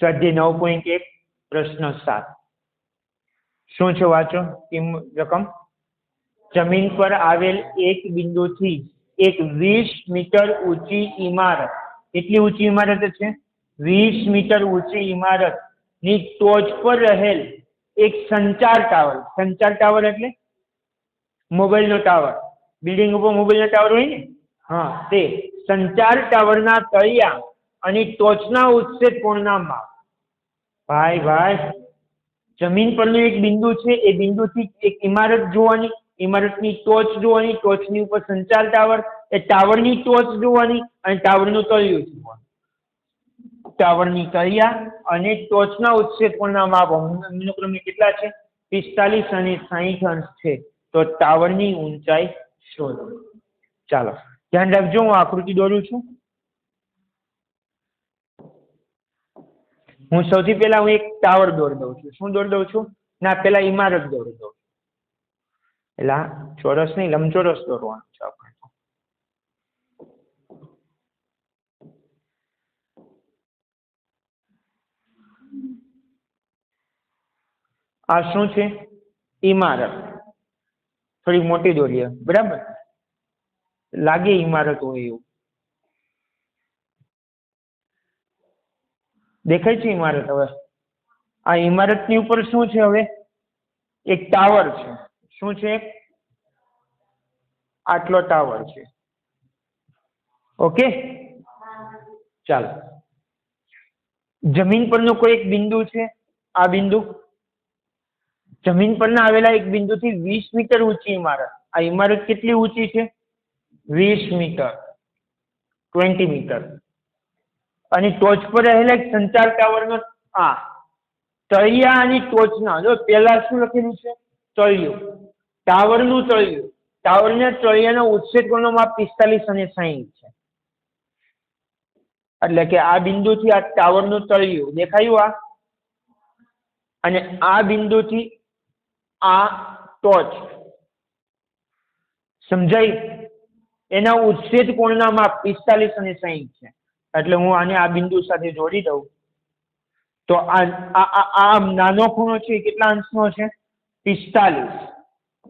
સ્વાધ્યાય નવ પોઈન્ટ એક, પ્રશ્ન સાત. શું છે વાંચો? કિંમ રકમ? જમીન પર આવેલ એક બિંદુથી એક વીસ મીટર ઊંચી ઇમારત. કેટલી ઊંચી ઇમારત છે? વીસ મીટર ઊંચી ઇમારતની ટોચ પર રહેલ એક સંચાર ટાવર. સંચાર ટાવર એટલે? મોબાઈલનો ટાવર. બિલ્ડિંગ ઉપર મોબાઈલનો ટાવર હોય ને? હા, તે સંચાર ટાવરના તળિયા અને ટોચના ઉચ્છેદ કોણના માપ ભાઈ ભાઈ, જમીન પરનું એક બિંદુ છે, એ બિંદુથી એક ઇમારત જોવાની, ઇમારતની ટોચ જોવાની, ટોચની ઉપર સંચાર ટાવર, એ ટાવરની ટોચ જોવાની અને ટાવરનું તળિયું જોવાનું. ટાવરની તળિયા અને ટોચના કોણના માપ અનુક્રમે કેટલા છે? પિસ્તાલીસ અને સાહીઠ અંશ છે. તો ટાવરની ઊંચાઈ શોધો. ચાલો, ધ્યાન રાખજો, હું આકૃતિ દોરું છું. હું સૌથી પહેલા હું એક ટાવર દોરી દઉં છું. શું દોરી દઉં છું? ના, પહેલાં ઇમારત દોરી દઉં છું. પેલા ચોરસ નહીં, લંબચોરસ દોરવાનું છે આપણે આ શું છે? ઇમારત થોડી મોટી દોરીએ. બરાબર? લાગે ઇમારત હોય એવું. દેખાય છે ઇમારત હવે? આ ઇમારતની ઉપર શું છે હવે? એક ટાવર છે. શું છે? આટલો ટાવર છે. ઓકે? ચાલો. જમીન પરનું કોઈ એક બિંદુ છે? આ બિંદુ? જમીન પરના આવેલા એક બિંદુથી વીસ મીટર ઊંચી ઇમારત. આ ઇમારત કેટલી ઊંચી છે? વીસ મીટર. Twenty metre. અને ટોચ પર રહેલા સંચાર ટાવરનો આ તળિયા અને ટોચના. જો પેલા શું લખેલું છે? તળિયું. ટાવરનું તળિયું. ટાવરના તળિયાના ઉચ્છેદ કોણનો માપ પિસ્તાલીસ અને સાહીઠ છે. એટલે કે આ બિંદુથી આ ટાવરનું તળિયું. દેખાયું આ? અને આ બિંદુથી આ ટોચ. સમજાય? એના ઉચ્છેદ કોણના માપ પિસ્તાલીસ અને સાહીઠ છે. એટલે હું આને આ બિંદુ સાથે જોડી દઉં. તો આ આ નાનો ખૂણો છે કેટલા અંશનો છે? પિસ્તાલીસ.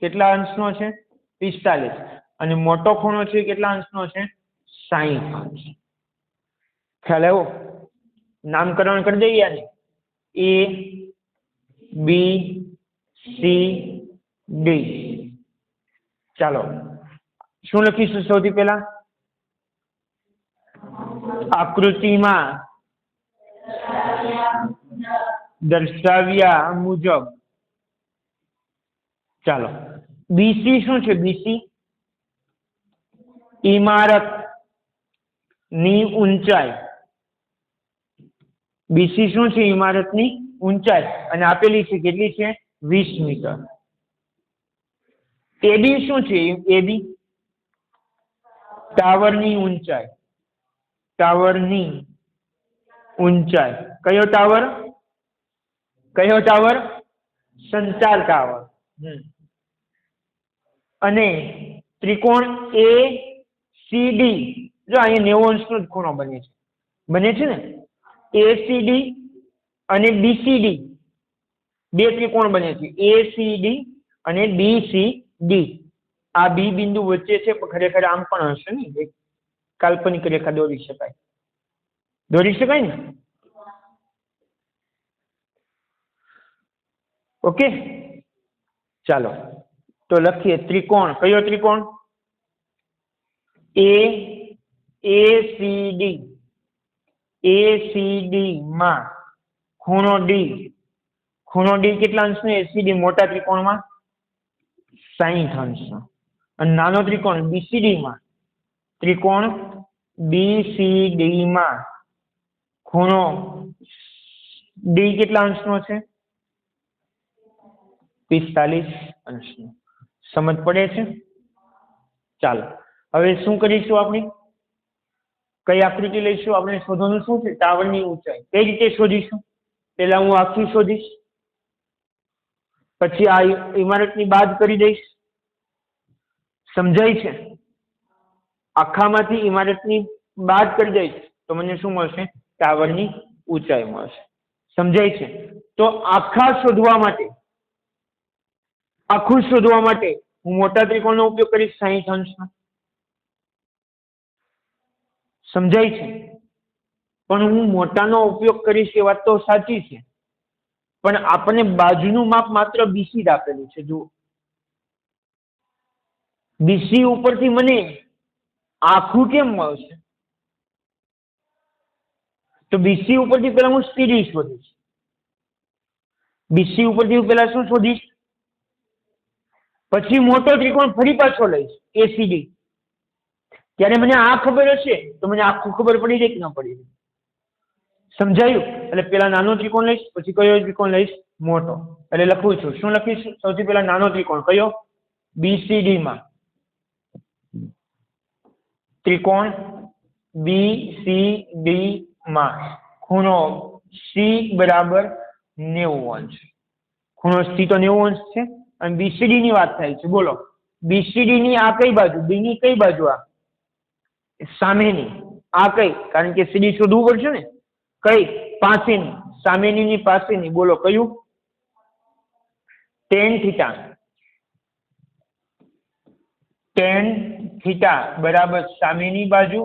કેટલા અંશનો છે? પિસ્તાલીસ. અને મોટો ખૂણો છે કેટલા અંશનો છે? સાહીઠ અંશ. ખ્યાલ આવ્યો? નામકરણ કરી દઈએ આને. A, B, C, D. ચાલો. શું લખીશું સૌથી પહેલા? આકૃતિમાં દર્શાવ્યા મુજબ. ચાલો. બીસી શું છે? બીસી ઇમારતની ઊંચાઈ. બીસી શું છે? ઇમારતની ઊંચાઈ. અને આપેલી છે કેટલી છે? વીસ મીટર. એબી શું છે? એબી ટાવરની ઊંચાઈ. ટાવરની ઊંચાઈ. કયો ટાવર? કયો ટાવર? સંચાર ટાવર. અને ત્રિકોણ એ સી ડી જો અહીંયા નેવો અંશનો ખૂણો બને છે. બને છે ને? એ સી ડી અને ડીસીડી બે ત્રિકોણ બને છે. એ સી ડી અને સી ડી આ બી બિંદુ વચ્ચે છે, પણ ખરેખર આમ પણ હશે ને? એક કાલ્પનિક રેખા દોરી શકાય. દોરી શકાય ને? ઓકે? ચાલો. તો લખીએ ત્રિકોણ. કયો ત્રિકોણ? A A C D A C D માં ખૂણો ડી ખૂણો ડી કેટલા અંશનો એસીડી મોટા ત્રિકોણમાં સાઈઠ અંશનો અને નાનો ત્રિકોણ બીસીડી માં ત્રિકોણ BCD માં ખૂણો ડી કેટલા અંશનો છે? પિસ્તાલીસ અંશનો. સમજ પડે છે? ચાલો. હવે શું કરીશું આપણે? કઈ આકૃતિ લઈશું? આપણે શોધવાનું શું છે? ટાવરની ઊંચાઈ. કઈ રીતે શોધીશું? પહેલા હું આખી શોધીશ. પછી આ ઇમારતની બાદ કરી દઈશ. સમજાય છે? આખામાંથી ઇમારતની બાદ કરી દઈશ, તો મને શું મળશે? ટાવરની ઊંચાઈ મળશે. સમજાય છે? તો આખા શોધવા માટે, આખું શોધવા માટે હું મોટા ત્રિકોણનો ઉપયોગ કરીશ સાહીઠ અંશનો. સમજાય છે? પણ હું મોટાનો ઉપયોગ કરીશ એ વાત તો સાચી છે. પણ આપણને બાજુનું માપ માત્ર બીસી જ છે, જુઓ. બીસી ઉપરથી મને આખું કેમ મળશે તો બીસી ઉપરથી પહેલા હું સીડી શોધીશ. બીસી ઉપરથી પહેલા શું શોધીશ? પછી મોટો ત્રિકોણ ફરી પાછો લઈશ એસીડી ત્યારે મને આ ખબર હશે, તો મને આખું ખબર પડી જાય કે ન પડી જાય. સમજાયું? એટલે પેલા નાનો ત્રિકોણ લઈશ, પછી કયો ત્રિકોણ લઈશ? મોટો. એટલે લખું છું. શું લખીશ? સૌથી પહેલા નાનો ત્રિકોણ કયો? બીસીડી માં. ત્રિકોણ બી સી ડી માં. ખૂણો સી બરાબર નેવું અંશ. ખૂણો સી તો નેવું અંશ છે અને બીસીડી ની વાત થાય છે. બોલો. બીસીડી ની આ કઈ બાજુ? બી ની કઈ બાજુ આ? સામેની. આ કઈ? કારણ કે સીડી શોધવું પડશે ને? કઈ? પાસેની. સામેની ની પાસેની. બોલો, કયું? ટેન થીટા ટેન થીટા બરાબર સામેની બાજુ,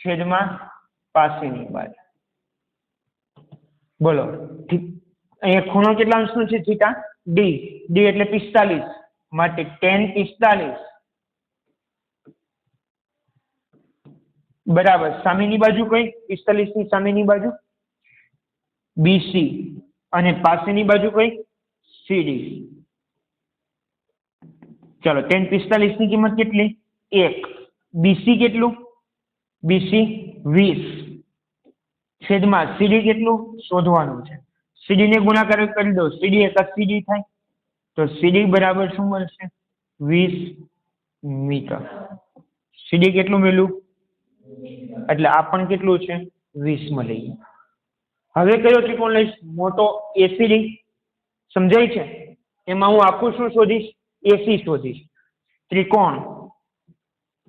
છેદમાં પાસેની બાજુ. બોલો, ઠીક. અહીંયા ખૂણો કેટલા અંશનો છે થીટા? ડી ડી એટલે પિસ્તાલીસ. માટે ટેન પિસ્તાલીસ. બરાબર, સામેની બાજુ કઈ? પિસ્તાલીસની સામેની બાજુ? બીસી અને પાસેની બાજુ કઈ? સીડી ચાલો, ટેન પિસ્તાલીસની કિંમત કેટલી? એક. બીસી કેટલું? બીસી વીસ. છેદમાં સીડી કેટલું? શોધવાનું છે. સીડીને ગુણાકાર કરી દો. સીડી એક સીડી થાય? તો સીડી બરાબર શું મળશે? વીસ મીટર. સીડી કેટલું મેળવું એટલે આ પણ કેટલું છે? વીસ મળી હવે કયો ત્રિકોણ લઈશ? મોટો એસીડી સમજાય છે? એમાં હું આખું શું શોધીશ? એસી શોધીશ. ત્રિકોણ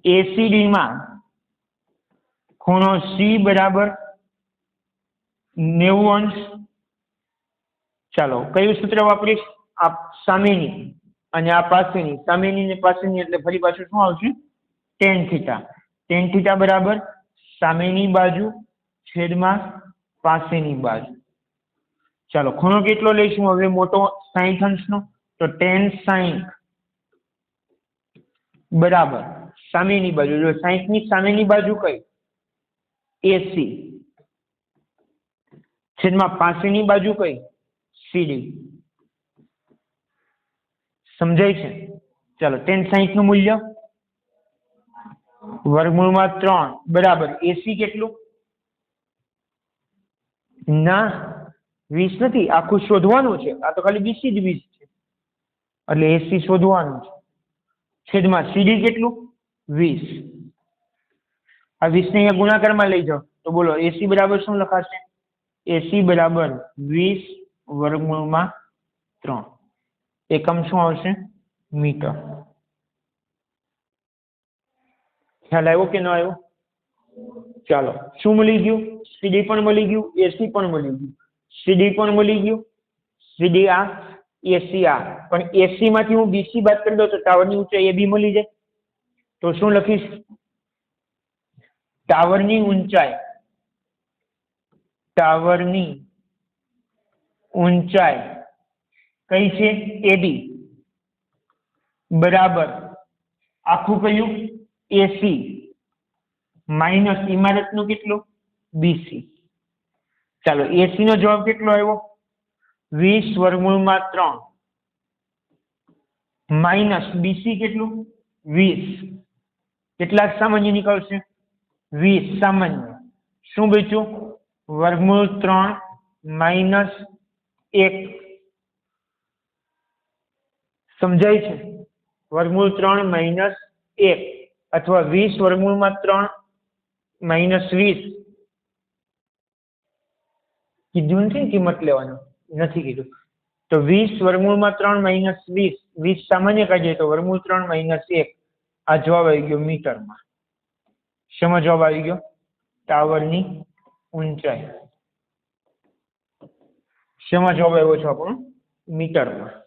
એસીડી માં ખૂણો સી બરાબર નેવું અંશ. ચાલો, કયું સૂત્ર વાપરીશ? આ સામેની અને આ પાસેની. સામેની ને પાસેની એટલે ફરી પાછું શું આવશે? Ten theta. ટેન થીટા બરાબર સામેની બાજુ, છેદમાં પાસેની બાજુ. ચાલો, ખૂણો કેટલો લઈશું? હવે મોટો સાહીઠ અંશનો. તો ટેન સાહીઠ બરાબર. સામેની બાજુ, જો સાહીઠની સામેની બાજુ કઈ એસી છેદમાં પાસેની બાજુ કઈ સીડી સમજાય છે? ચાલો ટેન સાહીઠનું મૂલ્ય. વર્ગમૂળમાં ત્રણ, બરાબર. એસી કેટલું? ના, વીસ નથી, આખું શોધવાનું છે. આ તો ખાલી બીસી જ વીસ છે. એટલે એસી શોધવાનું છે. છેદમાં સીડી કેટલું? વીસ. આ વીસ ને અહીંયા ગુણાકારમાં લઈ જાઓ. તો બોલો એસી બરાબર શું લખાશે? એસી બરાબર વીસ વર્ગમૂળમાં ત્રણ. એકમ શું આવશે? મીટર. ખ્યાલ આવ્યો કે ન આવ્યો? ચાલો, શું મળી ગયું? સીડી પણ મળી ગયું એસી પણ મળી ગયું. સીડી પણ મળી ગયું સીડી આ એસી આ. પણ એસી માંથી હું બીસી બાદ કરી દઉં તો ટાવરની ઊંચાઈ એ બી મળી જાય. તો શું લખીશ? ટાવરની ઊંચાઈ. ટાવરની ઊંચાઈ. કઈ છે? એ બી. બરાબર. આખું કયું? એસી માઇનસ ઇમારતનું કેટલું? બીસી ચાલો એસી નો જવાબ કેટલો આવ્યો? વીસ વર્ગમૂળમાં ત્રણ. માઇનસ બીસી કેટલું? વીસ. કેટલા સામાન્ય નીકળશે વીસ સામાન્ય. શું બચ્યું વર્ગમૂળ ત્રણ માઇનસ એક. સમજાય છે? વર્ગમૂળ ત્રણ માઇનસ એક અથવા વીસ વર્ગમૂળમાં ત્રણ માઇનસ વીસ. કીધું નથી કિંમત લેવાનું? નથી કીધું. તો વીસ વર્ગમૂળમાં ત્રણ માઇનસ વીસ. વીસ સામાન્ય કાઢીએ તો વર્ગમૂળ ત્રણ માઇનસ એક. આ જવાબ આવી ગયો મીટરમાં. શેમાં જવાબ આવી ગયો? ટાવરની ઊંચાઈ. શેમાં જવાબ આવ્યો છે આપણો? મીટરમાં.